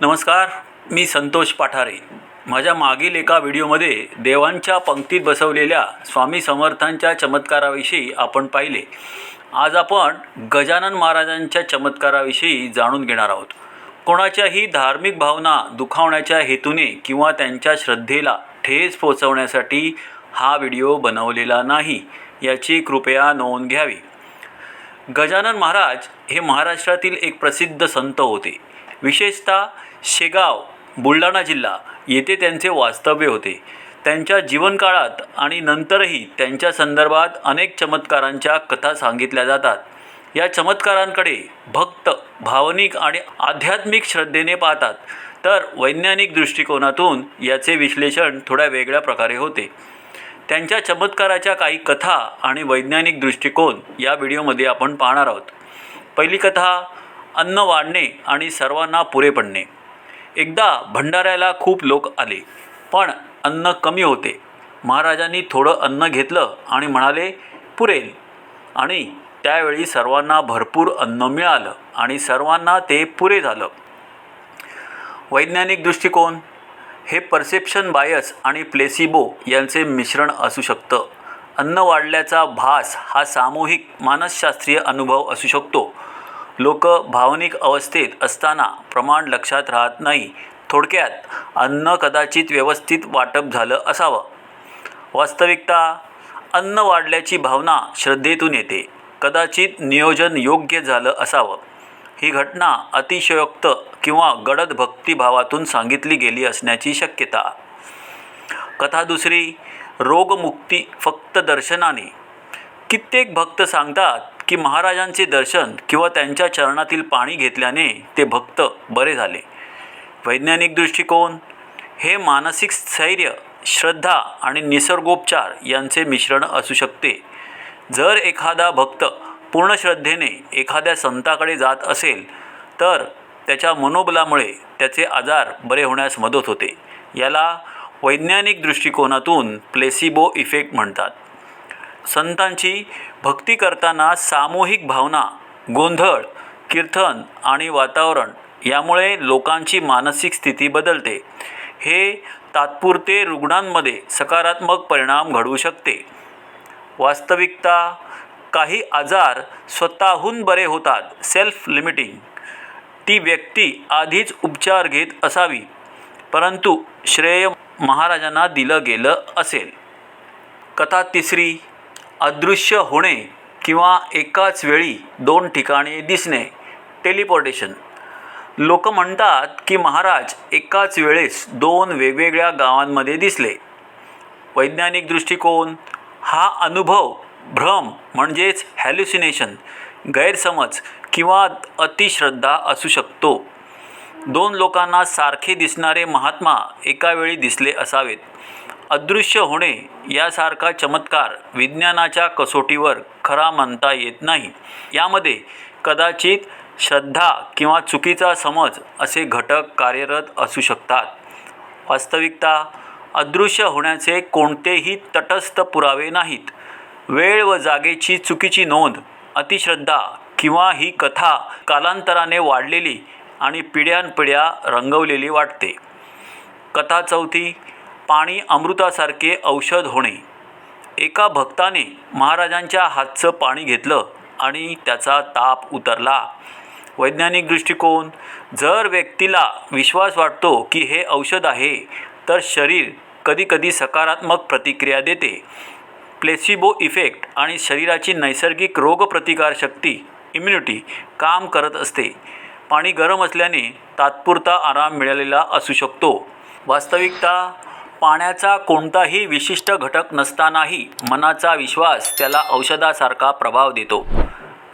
नमस्कार मी संतोष पाठारे. माझ्या मागील एका व्हिडिओमध्ये देवांच्या पंक्तीत बसवलेल्या स्वामी समर्थांच्या चमत्काराविषयी आपण पाहिले. आज आपण गजानन महाराजांच्या चमत्काराविषयी जाणून घेणार आहोत. कोणाच्याही धार्मिक भावना दुखावण्याच्या हेतूने किंवा त्यांच्या श्रद्धेला ठेच पोचवण्यासाठी हा व्हिडिओ बनवलेला नाही याची कृपया नोंद घ्यावी. गजानन महाराज हे महाराष्ट्रातील एक प्रसिद्ध संत होते. विशेषतः शेगाव बुलढाणा जिल्हा येथे त्यांचे वास्तव्य होते. त्यांच्या जीवनकाळात आणि नंतरही त्यांच्या संदर्भात अनेक चमत्कारांच्या कथा सांगितल्या जातात. या चमत्कारांकडे भक्त भावनिक आणि आध्यात्मिक श्रद्धेने पाहतात. तर वैज्ञानिक दृष्टिकोनातून याचे विश्लेषण थोड्या वेगळ्या प्रकारे होते. त्यांच्या चमत्काराच्या काही कथा आणि वैज्ञानिक दृष्टिकोन या व्हिडिओमध्ये आपण पाहणार आहोत. पहिली कथा अन्न वाढणे आणि सर्वांना पुरे पडणे. एकदा भंडाऱ्याला खूप लोक आले पण अन्न कमी होते. महाराजांनी थोडं अन्न घेतलं आणि म्हणाले पुरेल. आणि त्यावेळी सर्वांना भरपूर अन्न मिळालं आणि सर्वांना ते पुरे झालं. वैज्ञानिक दृष्टिकोन हे परसेप्शन बायस आणि प्लेसिबो यांचे मिश्रण असू शकतं. अन्न वाढल्याचा भास हा सामूहिक मानसशास्त्रीय अनुभव असू शकतो. लोक भावनिक अवस्थेत असताना प्रमाण लक्षात राहत नाही. थोडक्यात अन्न कदाचित व्यवस्थित वाटप झालं असावं. वास्तविकता अन्न वाढल्याची भावना श्रद्धेतून येते. कदाचित नियोजन योग्य झालं असावं. ही घटना अतिशयोक्त किंवा गडद भक्तिभावातून सांगितली गेली असण्याची शक्यता. कथा दुसरी रोगमुक्ती फक्त दर्शनाने. कित्येक भक्त सांगतात की महाराजांचे दर्शन किंवा त्यांच्या चरणातील पाणी घेतल्याने ते भक्त बरे झाले. वैज्ञानिक दृष्टिकोन हे मानसिक स्थैर्य श्रद्धा आणि निसर्गोपचार यांचे मिश्रण असू शकते. जर एखादा भक्त पूर्ण श्रद्धेने एखाद्या संताकडे जात असेल तर त्याच्या मनोबलामुळे त्याचे आजार बरे होण्यास मदत होते. याला वैज्ञानिक दृष्टिकोनातून प्लेसिबो इफेक्ट म्हणतात. संतांची भक्ती करताना सामूहिक भावना गोंधळ कीर्तन आणि वातावरण यामुळे लोकांची मानसिक स्थिती बदलते. हे तात्पुरते रुग्णांमध्ये सकारात्मक परिणाम घडवू शकते. वास्तविकता काही आजार स्वतःहून बरे होतात सेल्फ लिमिटिंग. ती व्यक्ती आधीच उपचार घेत असावी परंतु श्रेय महाराजांना दिलं गेलं असेल. कथा तिसरी अदृश्य होणे किंवा एकाच वेळी दोन ठिकाणी दिसणे. टेलिपोर्टेशन. लोक म्हणतात की महाराज एकाच वेळेस दोन वेगवेगळ्या गावांमध्ये दिसले. वैज्ञानिक दृष्टिकोन हा अनुभव भ्रम म्हणजेच हॅल्युसिनेशन गैरसमज किंवा अतिश्रद्धा असू शकतो. दोन लोकांना सारखे दिसणारे महात्मा एका वेळी दिसले असावेत. अदृश्य होणे यासारखा चमत्कार विज्ञानाच्या कसोटीवर खरा मानता येत नाही. यामध्ये कदाचित श्रद्धा किंवा चुकीचा समज असे घटक कार्यरत असू शकतात. वास्तविकता अदृश्य होण्याचे कोणतेही तटस्थ पुरावे नाहीत. वेळ व जागेची चुकीची नोंद अतिश्रद्धा किंवा ही कथा कालांतराने वाढलेली आणि पिढ्यानपिढ्या रंगवलेली वाटते. कथा चौथी पाणी अमृतासारखे औषध होणे. एका भक्ताने महाराजांच्या हातचं पाणी घेतलं आणि त्याचा ताप उतरला. वैज्ञानिक दृष्टिकोन जर व्यक्तीला विश्वास वाटतो की हे औषध आहे तर शरीर कधीकधी सकारात्मक प्रतिक्रिया देते. प्लेसिबो इफेक्ट आणि शरीराची नैसर्गिक रोगप्रतिकारशक्ती इम्युनिटी काम करत असते. पाणी गरम असल्याने तात्पुरता आराम मिळालेला असू शकतो. वास्तविकता पाण्याचा कोणताही विशिष्ट घटक नसतानाही मनाचा विश्वास त्याला औषधासारखा प्रभाव देतो.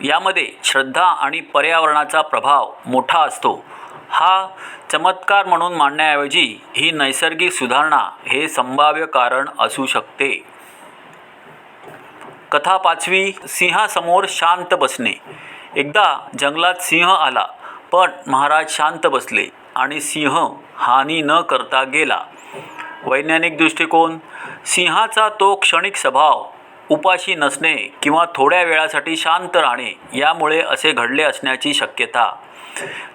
यामध्ये श्रद्धा आणि पर्यावरणाचा प्रभाव मोठा असतो. हा चमत्कार म्हणून मांडण्याऐवजी ही नैसर्गिक सुधारणा हे संभाव्य कारण असू शकते. कथा पाचवी सिंहासमोर शांत बसणे. एकदा जंगलात सिंह आला पण महाराज शांत बसले आणि सिंह हानी न करता गेला. वैज्ञानिक दृष्टिकोन सिंहाचा तो क्षणिक स्वभाव उपाशी नसणे किंवा थोड्या वेळासाठी शांत राहणे यामुळे असे घडले असण्याची शक्यता.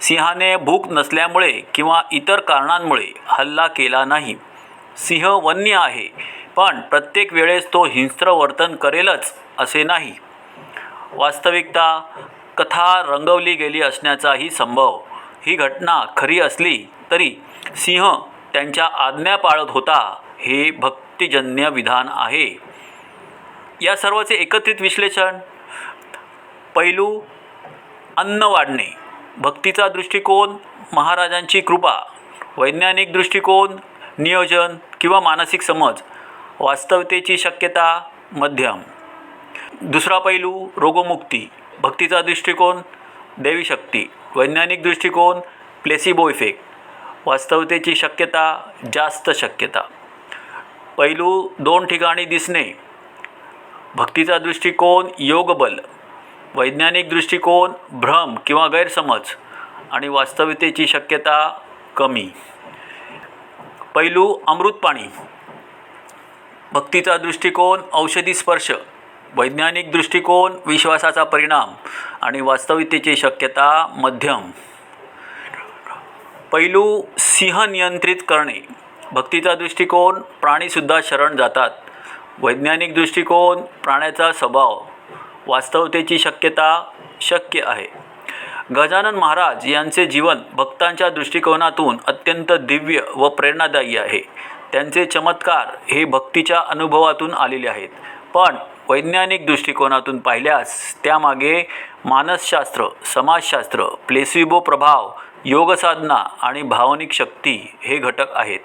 सिंहाने भूक नसल्यामुळे किंवा इतर कारणांमुळे हल्ला केला नाही. सिंह वन्य आहे पण प्रत्येक वेळेस तो हिंस्र वर्तन करेलच असे नाही. वास्तविकता कथा रंगवली गेली असण्याचाही संभव. ही घटना खरी असली तरी सिंह त्यांच्या आज्ञा पाळत होता हे भक्तिजन्य विधान आहे. या सर्वाचे एकत्रित विश्लेषण पैलू अन्न वाढणे भक्तीचा दृष्टिकोन महाराजांची कृपा वैज्ञानिक दृष्टिकोन नियोजन किंवा मानसिक समज वास्तवतेची शक्यता मध्यम. दुसरा पैलू रोगमुक्ती भक्तीचा दृष्टिकोन देवी शक्ती वैज्ञानिक दृष्टिकोन प्लेसिबो इफेक्ट वास्तवतेची शक्यता जास्त शक्यता. पैलू दोन ठिकाणी दिसणे. भक्तीचा दृष्टिकोन योगबल वैज्ञानिक दृष्टिकोन भ्रम किंवा गैरसमज आणि वास्तविकतेची शक्यता कमी. पैलू अमृतपाणी. भक्तीचा दृष्टिकोन औषधी स्पर्श वैज्ञानिक दृष्टिकोन विश्वासाचा परिणाम आणि वास्तविकतेची शक्यता मध्यम. पैलू सिंह नियंत्रित करणे. भक्तीचा दृष्टिकोन प्राणीसुद्धा शरण जातात. वैज्ञानिक दृष्टिकोन प्राण्याचा स्वभाव वास्तवतेची शक्यता शक्य आहे. गजानन महाराज यांचे जीवन भक्तांच्या दृष्टिकोनातून अत्यंत दिव्य व प्रेरणादायी आहे. त्यांचे चमत्कार हे भक्तीच्या अनुभवातून आलेले आहेत. पण वैज्ञानिक दृष्टिकोनातून पाहिल्यास त्यामागे मानसशास्त्र समाजशास्त्र प्लेसिबो प्रभाव योगसाधना आणि भावनिक शक्ती हे घटक आहेत.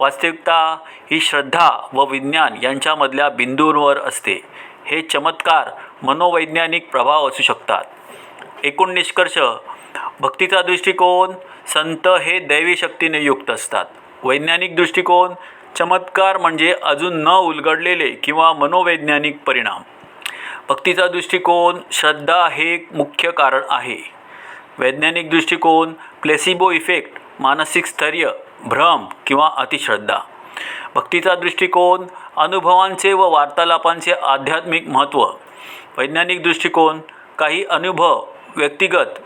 वास्तविकता ही श्रद्धा व विज्ञान यांच्यामधल्या बिंदूंवर असते. हे चमत्कार मनोवैज्ञानिक प्रभाव असू शकतात. एकूण निष्कर्ष भक्तीचा दृष्टिकोन संत हे दैवी शक्तीने युक्त असतात. वैज्ञानिक दृष्टिकोन चमत्कार म्हणजे अजून न उलगडलेले किंवा मनोवैज्ञानिक परिणाम. भक्तीचा दृष्टिकोन श्रद्धा हे एक मुख्य कारण आहे. वैज्ञानिक दृष्टिकोन प्लेसिबो इफेक्ट मानसिक स्थैर्य भ्रम किंवा अतिश्रद्धा. भक्तीचा दृष्टिकोन अनुभवांचे व वार्तालापांचे आध्यात्मिक महत्त्व. वैज्ञानिक दृष्टिकोन काही अनुभव व्यक्तिगत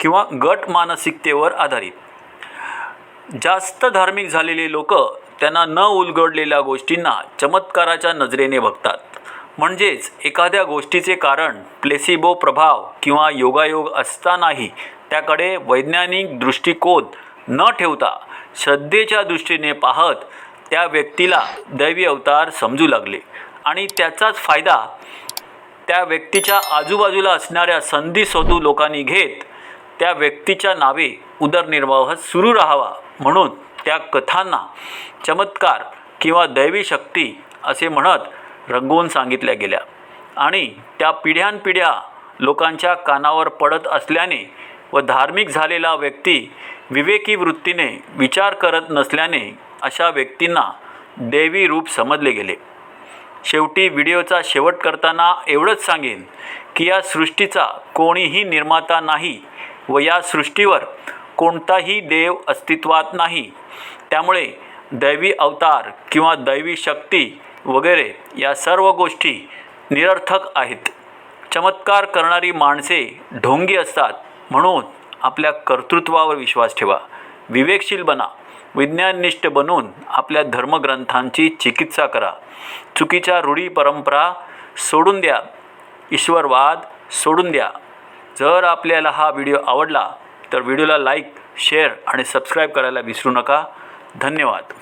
किंवा गट मानसिकतेवर आधारित. जास्त धार्मिक झालेले लोक त्यांना न उलगडलेल्या गोष्टींना चमत्काराच्या नजरेने बघतात. म्हणजेच एखाद्या गोष्टीचे कारण प्लेसिबो प्रभाव किंवा योगायोग असतानाही त्याकडे वैज्ञानिक दृष्टिकोन न ठेवता श्रद्धेच्या दृष्टीने पाहत त्या व्यक्तीला दैवी अवतार समजू लागले. आणि त्याचाच फायदा त्या व्यक्तीच्या आजूबाजूला असणाऱ्या संधी सोधू लोकांनी घेत त्या व्यक्तीच्या नावे उदरनिर्वाह सुरू राहावा म्हणून त्या कथांना चमत्कार किंवा दैवी शक्ती असे म्हणत रंगवून सांगितल्या गेल्या. आणि त्या पिढ्यानपिढ्या लोकांच्या कानावर पडत असल्याने व धार्मिक झालेला व्यक्ती विवेकी वृत्तीने विचार करत नसल्याने अशा व्यक्तींना दैवी रूप समजले गेले. शेवटी व्हिडिओचा शेवट करताना एवढंच सांगेन की या सृष्टीचा कोणीही निर्माता नाही व या सृष्टीवर कोणताही देव अस्तित्वात नाही. त्यामुळे दैवी अवतार किंवा दैवी शक्ती वगैरे या सर्व गोष्टी निरर्थक आहेत. चमत्कार करणारी माणसे ढोंगी असतात म्हणून आपल्या कर्तृत्वावर विश्वास ठेवा. विवेकशील बना. विज्ञाननिष्ठ बनून आपल्या धर्मग्रंथांची चिकित्सा करा. चुकीच्या रूढी परंपरा सोडून द्या. ईश्वरवाद सोडून द्या. जर आपल्याला हा व्हिडिओ आवडला तर व्हिडिओला लाईक शेअर आणि सबस्क्राईब करायला विसरू नका. धन्यवाद.